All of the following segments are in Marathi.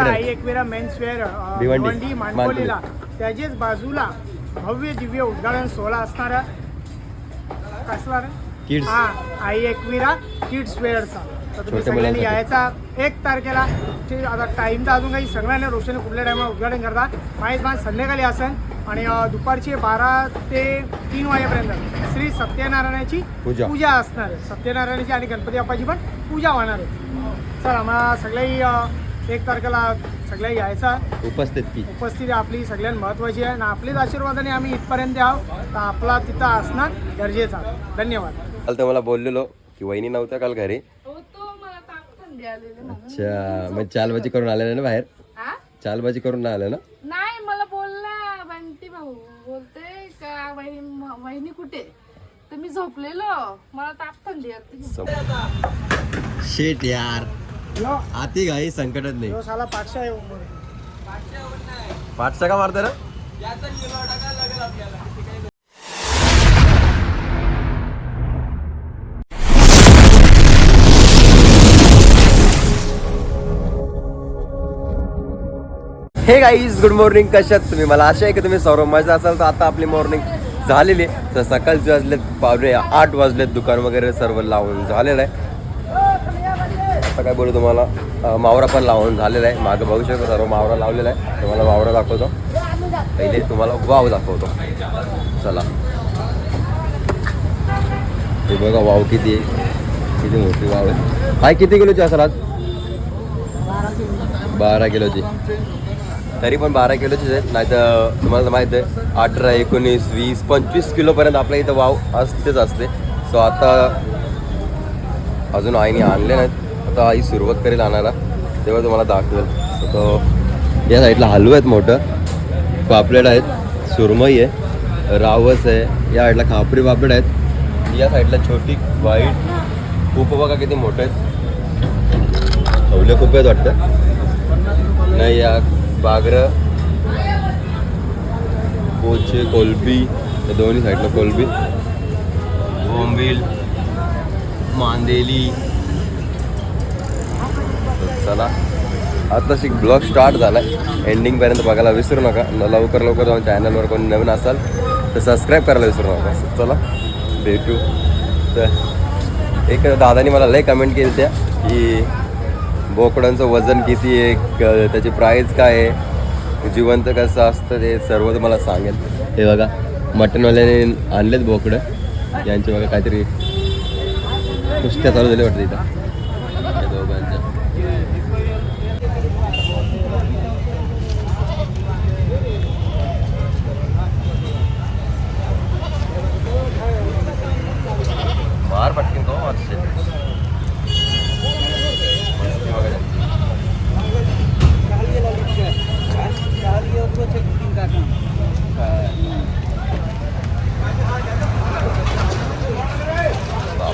आई Ekvira men's wear uh, Bhiwandi. मांडकोलीला त्याच्याच बाजूला भव्य दिव्य उद्घाटन सोहळा असणारा कसला रे Kids. हा आई एकविरा किड्स वेअरचा तर तुम्ही सगळ्यांनी. यायचा एक तारखेला. ते आता टाइम तर अजून काही सगळ्यांना रोशन कुठल्या टायमाला उद्घाटन करता? माहीत मान संध्याकाळी असन आणि दुपारचे बारा ते तीन वाजेपर्यंत श्री सत्यनारायणाची पूजा. असणार आहे. सत्यनारायणाची आणि गणपती बाप्पाची पण पूजा होणार आहे. चला आम्हाला सगळ्याही एक तारखेला सगळ्या यायचा. उपस्थित उपस्थिती आपली सगळ्यात महत्वाची आहे आणि आपलीच आशीर्वादाने आम्ही इथपर्यंत आहोत. तर आपला तिथं असणं गरजेचं आहे. धन्यवाद. काल तर मला बोललेलो की वहिनी नव्हत्या काल घरी. हो तो मला ताप थंडी आलेली म्हणून अच्छा मग चालबाजी करून आले ना बाहेर? हा? चालबाजी करून आले ना? नाही मला बोलला बंटी भाऊ बोलते का वहिनी कुठे? तर मी झोपलेलो. मला ताप थंडी शेट यार. आती घाई संकटच नाही. साला पाचशे आहे पाचशे का मारते ना हे गाईज गुड मॉर्निंग कशात तुम्ही? मला आशा आहे की तुम्ही सर्व मजा असाल. तर आता आपली मॉर्निंग झालेली तर सकाळचे वाजलेत पावणे आठ वाजलेत दुकान वगैरे सर्व लावून झालेलं आहे. आता काय बोलू तुम्हाला? मावरा पण लावून झालेला आहे. मागं बघू शकतो सर्व मावरा लावलेला आहे. तुम्हाला मावरा दाखवतो. पहिले तुम्हाला वाव दाखवतो. चला. हे बघा वाव किती आहे. किती मोठी वाव आहे. हाय किती किलोची असेल आज? बारा किलोची. तरी पण बारा किलोचीच आहेत. नाही तर तुम्हाला माहीत आहे अठरा एकोणीस वीस पंचवीस किलोपर्यंत आपल्या इथं वाव असतेच असते. सो आता अजून आईने आणले नाहीत. आता आई सुरुवात करेल आणायला तेव्हा तुम्हाला दाखवेल. तो या साईडला हलवं आहेत मोठं. पापलेट आहेत सुरमई आहे रावस आहे या साईडला खापरी पापलेट आहेत. या साईडला छोटी व्हाईट खूप बघा किती मोठं आहेत. ठेवले खूप आहेत वाटतं. नाही या बागरं पोचे कोलबी या दोन्ही साईडला कोलबी. बोंबील मांदेली चला आता शिक ब्लॉग स्टार्ट झाला आहे एंडिंगपर्यंत बघायला विसरू नका. न लवकर लवकर जाऊन चॅनलवर कोणी नवीन असाल तर सबस्क्राईब करायला विसरू नका. चला भेटू तर एक दादाने मला लय कमेंट केली त्या की बोकडांचं वजन किती आहे त्याची प्राईस काय आहे जिवंत कसं असतं ते सर्व तुम्हाला सांगेल. हे बघा मटनवाल्याने आणलेत बोकडं. यांचे बघा काहीतरी कुस्त्या चालू झाल्या वाटतं इथं या दोघांच्या मार पटकन तो वाटते मस्ती वगैरे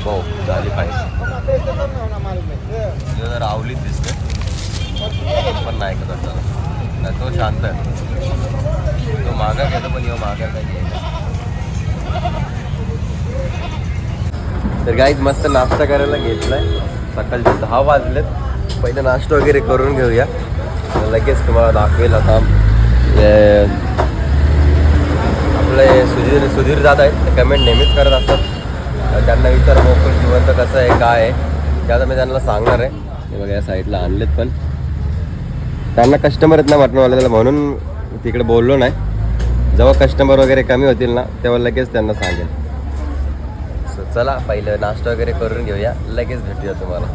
बाबा झाली पाहिजे. जरा आवलीत दिसते पण नाही का नाही तो शांत आहे. तो मागा घेतो पण यो मागा तर गाईज मस्त नाश्ता करायला घेतलाय. सकाळचे दहा वाजलेत. पहिले नाश्ता वगैरे करून घेऊया. लगेच तुम्हाला दाखवेल आता. आपले सुधीर सुधीर जात आहेत ते कमेंट नेहमीच करत असतात. त्यांना विचार मोकळ जिवंत कसं आहे काय आहे ते आता मी त्यांना सांगणार आहे. हे बघा या साईडला आणलेत पण. त्यांना कस्टमर आहेत ना मटणवाल्याला म्हणून तिकडे बोललो नाही. जेव्हा कस्टमर वगैरे कमी होतील ना तेव्हा लगेच त्यांना सांगेल सो चला पहिलं नाश्ता वगैरे करून घेऊया. लगेच भेटूया तुम्हाला.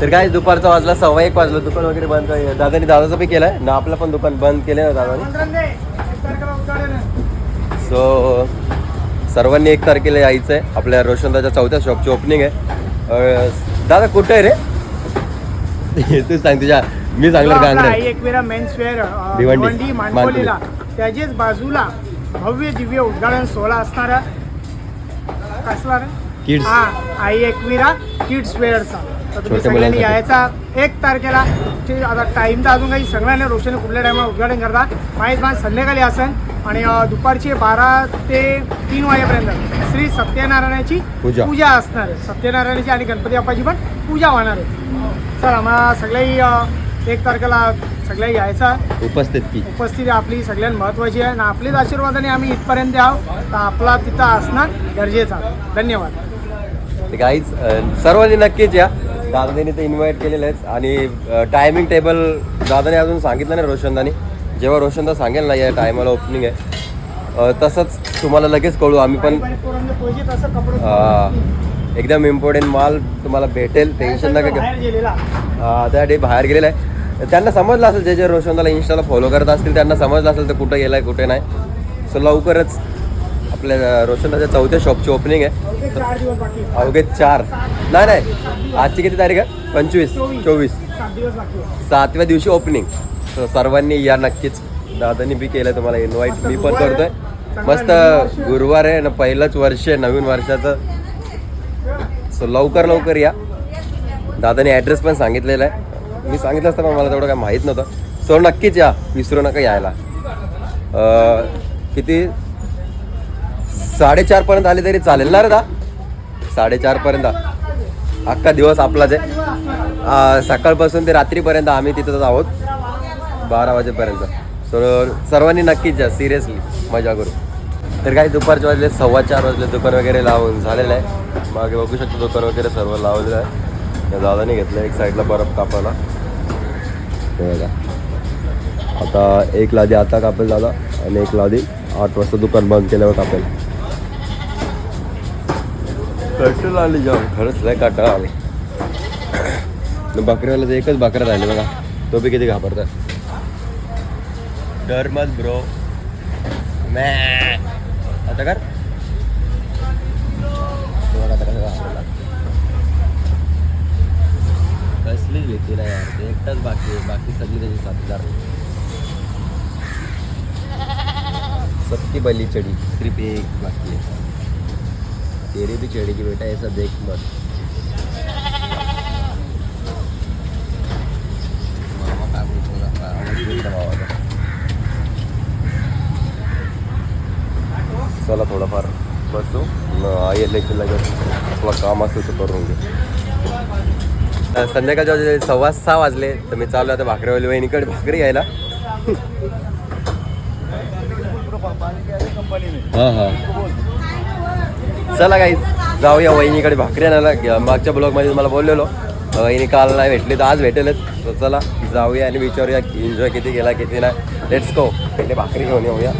तर काय दुपारचा वाजला सव्वा एक वाजलं. दुकान वगैरे बंद दादानी दादाचं बी केलंय. ना आपलं पण दुकान बंद केलं ना दादानी? आहे. सो सर्वांनी एक तारखेला यायचं आहे आपल्या रोशनदाच्या चौथ्या शॉपची ओपनिंग आहे. दादा कुठं आहे रे? तू सांग तुझ्या मी आई Kangade Ekvira men's wear uh, Bhiwandi. मांडकोलीला त्याच्याच बाजूला भव्य दिव्य उद्घाटन सोहळा असणारा कसला रे? Kids. हा आई एकविरा किड्स वेअरचा तर तुम्ही सगळ्यांनी. यायचा एक तारखेला. ते आता टाइम तर अजून काही सगळ्यांना रोशन कुठल्या टायमाला उद्घाटन करता? माहीत मान संध्याकाळी असन आणि दुपारचे बारा ते तीन वाजेपर्यंत श्री सत्यनारायणाची पूजा. पूजा असणार आहे. सत्यनारायणाची आणि गणपती बाप्पाची पण पूजा होणार आहे. चला आम्हाला सगळ्याही अ, एक तारखेला सगळ्या यायचा. उपस्थित की? उपस्थिती आपली सगळ्यात महत्त्वाची आहे. आणि आपलीच आशीर्वादाने आम्ही इथपर्यंत याव तर आपला तिथं असणं गरजेचं आहे. धन्यवाद. गाईज सर्वांनी नक्कीच या. दादाने ते इन्व्हाइट केलेलं आहेच आणि टायमिंग टेबल दादाने अजून सांगितलं नाही रोशनदानी. जेव्हा रोशनदा सांगेल ना या टायमाला ओपनिंग आहे तसंच तुम्हाला लगेच कळू. आम्ही पण एकदम इम्पॉर्टंट माल तुम्हाला भेटेल. टेन्शन नका घेऊ. बाहेर त्या डे बाहेर गेलेला आहे. त्यांना समजलं असेल जे जे रोशनदाला इन्स्टाला फॉलो करत असतील त्यांना समजलं असेल तर कुठं गेलाय कुठे नाही. सो लवकरच आपल्या रोशनदाच्या चौथ्या शॉपची ओपनिंग आहे. अवघे चार. नाही नाही. आजची किती तारीख आहे? पंचवीस. चोवीस. सातव्या दिवशी ओपनिंग तर सर्वांनी या नक्कीच दादानी बी केलं तुम्हाला इन्व्हाइट मी पण करतोय. मस्त गुरुवार आहे ना पहिलंच वर्ष आहे नवीन वर्षाचं. सो लवकर लवकर या. दादाने ॲड्रेस पण सांगितलेला आहे. मी सांगितलं असतं पण मला तेवढं काय माहीत नव्हतं. सो नक्कीच या. विसरू नका यायला. किती? साडेचारपर्यंत आले तरी चालेल ना रे दा? साडेचारपर्यंत अख्खा दिवस आपलाच आहे. सकाळपासून ते रात्रीपर्यंत आम्ही तिथंच आहोत. बारा वाजेपर्यंत. तर सर्वांनी नक्कीच जा सिरियसली मजा करू. तर काही दुपारचे वाजले सव्वा चार वाजले दुकान वगैरे लावून झालेलं आहे. मागे बघू शकतो दुकान वगैरे सर्व लावलेलं आहे. त्या दादाने घेतलं एक साईडला बर्फ कापायला. बघा. आता एक लादी आता कापेल दादा आणि एक लादी आठ वाजता दुकान बंद केल्यावर कापेल. कंटाळा आली जाम खरंच लय काटा आली. बकरीवाल्याचं एकच बकरा राहिले बघा. तो बी किती घाबरतात डर मत ब्रो। आता कर। कसलीच कसली भीती नाही यार एकटाच बाकी आहे बाकी सगळी त्याची साथीदार सबकी बली चढ़ी सिर्फ एक बाकी है तेरी भी चढ़ेगी बेटा ऐसा देख मत मामा काय बोलतो का? आवाज येईल का मामाचा? चला थोडंफार बसू आई लेखी लगेच आपलं काम असेल तर करून अ, संध्याकाळच्या वाजले सव्वा सहा वाजले तर मी चालू आता भाकरीवाली वहिनीकडे भाकरी घ्यायला. हा हा. चला काही जाऊया वहिनीकडे भाकरी आणायला. मागच्या ब्लॉगमध्ये तुम्हाला बोललेलो. वहिनी काल नाही भेटली तर आज भेटेलच. तर चला जाऊया आणि विचारूया एन्जॉय किती केला किती नाही. लेट्स गो भेटले भाकरी घेऊन येऊया.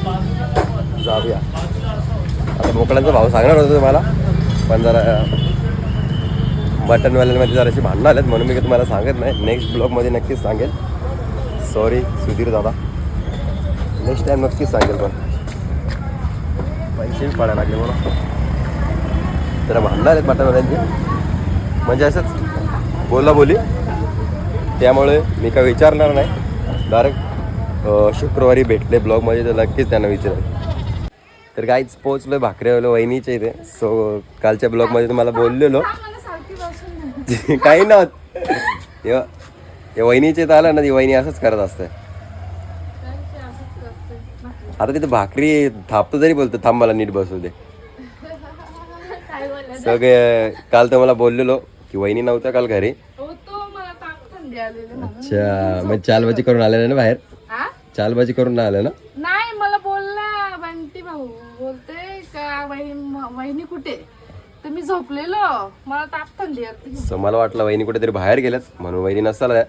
जाऊया. आता बोकडांचा भाव सांगणार होतो तुम्हाला. पण जरा बटनवाल्यांमध्ये जराशी भांडणं आलेत म्हणून मी तुम्हाला सांगत नाही. नेक्स्ट ब्लॉगमध्ये नक्कीच सांगेल. सॉरी सुधीर दादा. नेक्स्ट टाईम नक्कीच सांगेल पण. पैसे पडायला लागले मला जरा भांडणं आलेत मटनवाल्यांची म्हणजे असंच बोला बोली त्यामुळे मी काय विचारणार नाही. डायरेक्ट शुक्रवारी भेटले ब्लॉगमध्ये तर नक्कीच त्यांना विचारेल. तर काहीच पोचलो भाकरेवालं वहिनीच्या इथे. सो कालच्या ब्लॉगमध्ये तुम्हाला बोललेलो. काही नव्हत. या वहिनीच्या इथं आलं ना ती वहिनी असंच करत असते. आता तिथे भाकरी थापतो जरी बोलतो थांब मला नीट बसू दे. सगळे काल तर मला बोललेलो की वहिनी नव्हत्या काल घरी. आलेली अच्छा मग चालबाजी करून आले ना बाहेर? चालबाजी करून आलं ना नाही मला बोलला बंटी भाऊ बोलते का वहिनी कुठे? तर मी झोपलेलो. मला ताप थंडी सो मला वाटलं वहिनी कुठेतरी बाहेर गेल्याच म्हणून वहिनी नसाला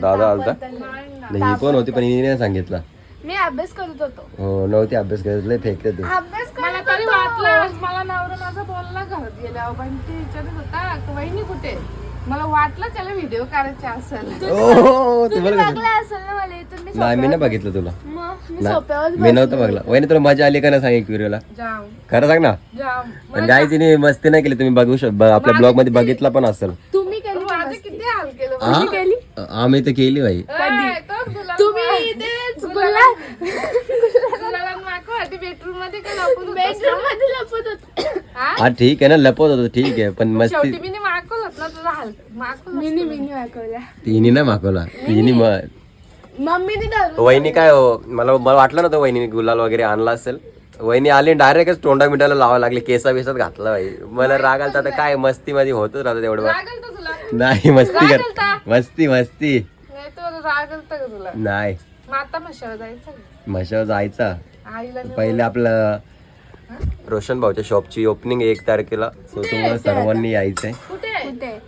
दादा आलता. नाही ही कोण होती? पण हिने नाही सांगितलं. मी अभ्यास करत होतो. हो नव्हती अभ्यास करत लय तू. अभ्यास मला तरी वाटलं मला नवरा माझा बोलला घरात गेल्यावर बंटी विचारत होता का वहिनी कुठे? मला वाटलं त्याला व्हिडिओ करायचे असेल. ओ तुम्हाला कसं बघला असेल ना मला इथून मी नाही मी नाही बघितलं तुला. मग मी नाही, सोप्यावर मी नव्हतं बघला. वहिनी तुला मजा आली का नाही सांग क्युरिओला जाम. खरं सांग ना. जाम. पण काय तिने मस्ती नाही केली तुम्ही बघू शक ब- आपल्या ब्लॉगमध्ये बघितला पण असेल. तुम्ही केली माझे किती हाल केलं? आ? आम्ही तर केली बाई. ए, तोच गुलाल तुम्ही तेच गुलाब गुलाला मागव बेडरूममध्ये का लपून होतास? बेडरूममध्ये लपत होते. हा? ठीक आहे ना लपवत होतो ठीक आहे पण मस्ती शेवटी मी मागवलंच ना हाल? मागवलं मिनी मिनी वाकवल्या. तिने नाही मागवला तिने मम्मीने वहिनी काय हो? मला मला वाटलं नव्हतं वहिनी गुलाल वगैरे आणला असेल. वहिनी आली डायरेक्टच तोंडा मिठाला लावा लागली केसा बिसात घातला बाई. मला राग आलता आता काय मस्ती मध्ये होतच राहतं तेवढं. तर तुला? नाही मस्ती कर? मस्ती मस्ती. नाही तर तुला? नाही. जायचं आईला पहिले आपलं रोशन भाऊच्या शॉपची ओपनिंग एक तारखेला. सो तुम्हाला सर्वांनी यायचंय. कुठे? कुठे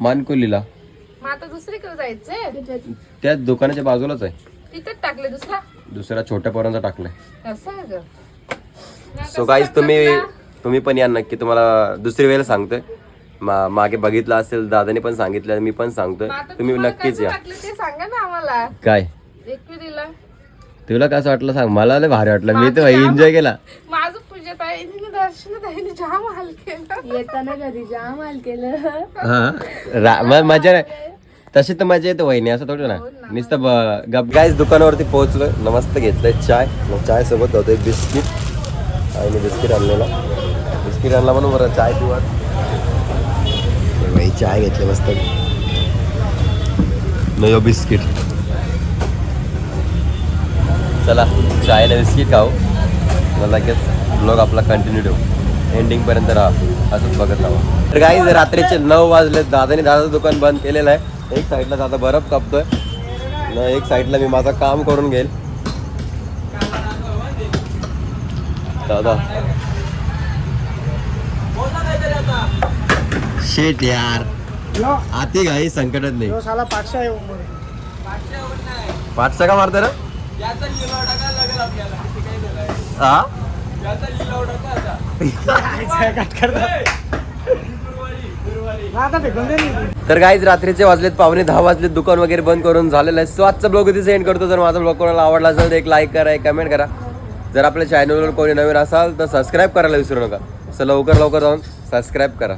मानकुलीला. मग आता दुसरीकडे जायचंय? त्या दुकानाच्या बाजूलाच आहे. तिथेच टाकले दुसरा? दुसऱ्या छोट्या पोरांचा टाकलाय. असं आहे सो गाईज तुम्ही? तुम्ही पण या नक्की. तुम्हाला दुसरी वेळेला सांगतोय. मा मागे बघितलं असेल दादाने पण सांगितलं मी पण सांगतोय. मग आता तुम्ही तुम्हाला नक्कीच कसं या. वाटलं ते सांगा ना आम्हाला. काय? एकविरीला तुला कसं वाटलं सांग? मला लय भारी वाटलं. मी तर एन्जॉय केला. माझं पूजेत आहे दर्शन ताईने जाम हाल केलं. येताना कधी जाम हाल केलं. हा मजा नाही. तशी तर मजा येते वहिनी असं थोडं ना. नुसतं गप गाईज दुकानावरती पोहोचलोय. नमस्त घेतलंय चाय. मग चाय सोबत होतं एक बिस्किट. आईने बिस्किट आणलेला. बिस्किट आणला म्हणून बरं चाय पिवा बाई चाय घेतली मस्त. न बिस्किट. चला चायला बिस्किट खाऊ. मग लगेच ब्लॉग आपला कंटिन्यू ठेवू. एंडिंग पर्यंत राहा. असंच बघत राहा. तर काही रात्रीचे नऊ वाजले. दादाने दादाचं दुकान बंद केलेलं आहे. एक साईडला दादा बरफ कापतोय. न एक साईडला मी माझं काम करून घेईल. दादा. शेट यार. आते घाई संकटच नाही. यो साला पाचशे का मारते ना हा तर काहीच रात्रीचे वाजलेत पावणे दहा वाजलेत दुकान वगैरे बंद करून झालेलं आहे. सो आजचा ब्लॉग इथे सेंड करतो. जर माझा ब्लॉग कोणाला आवडला असेल तर एक लाईक करा एक कमेंट करा. जर आपल्या चॅनलवर कोणी नवीन असाल तर सबस्क्राईब करायला विसरू नका. सो लवकर लवकर जाऊन सबस्क्राईब करा.